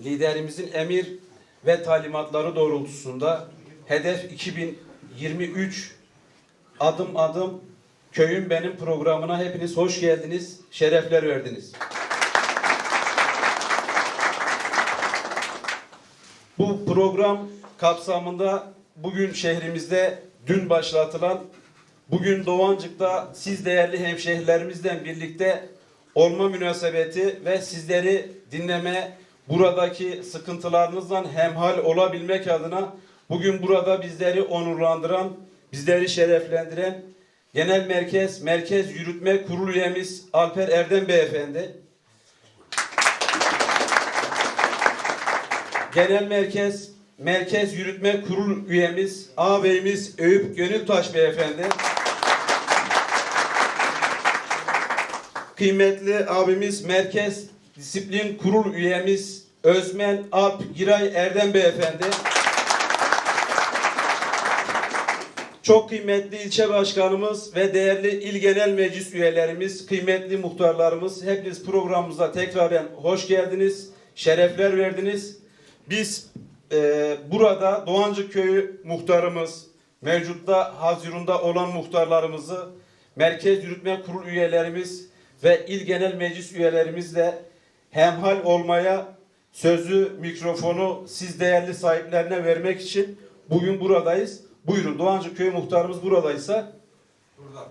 liderimizin emir ve talimatları doğrultusunda Hedef 2023 adım adım köyüm benim programına hepiniz hoş geldiniz, şerefler verdiniz. Bu program kapsamında bugün şehrimizde dün başlatılan bugün Doğancık'ta siz değerli hemşehrilerimizle birlikte olma münasebeti ve sizleri dinleme buradaki sıkıntılarınızdan hemhal olabilmek adına bugün burada bizleri onurlandıran, bizleri şereflendiren Genel Merkez Merkez Yürütme Kurulu üyemiz Alper Erdem Beyefendi, Genel Merkez Merkez Yürütme Kurulu üyemiz ağabeyimiz Eyüp Gönültaş Beyefendi. Kıymetli abimiz Merkez Disiplin Kurul üyemiz Özmen Alp Giray Erdem Beyefendi. Çok kıymetli ilçe başkanımız ve değerli il genel meclis üyelerimiz, kıymetli muhtarlarımız hepiniz programımıza tekraren hoş geldiniz, şerefler verdiniz. Biz e, burada Doğancık Köyü muhtarımız, mevcutta Hazirun'da olan muhtarlarımızı, Merkez Yürütme Kurulu üyelerimiz ve il genel meclis üyelerimizle hemhal olmaya sözü, mikrofonu siz değerli sahiplerine vermek için bugün buradayız. Buyurun Doğancık Köyü muhtarımız buradaysa Burada.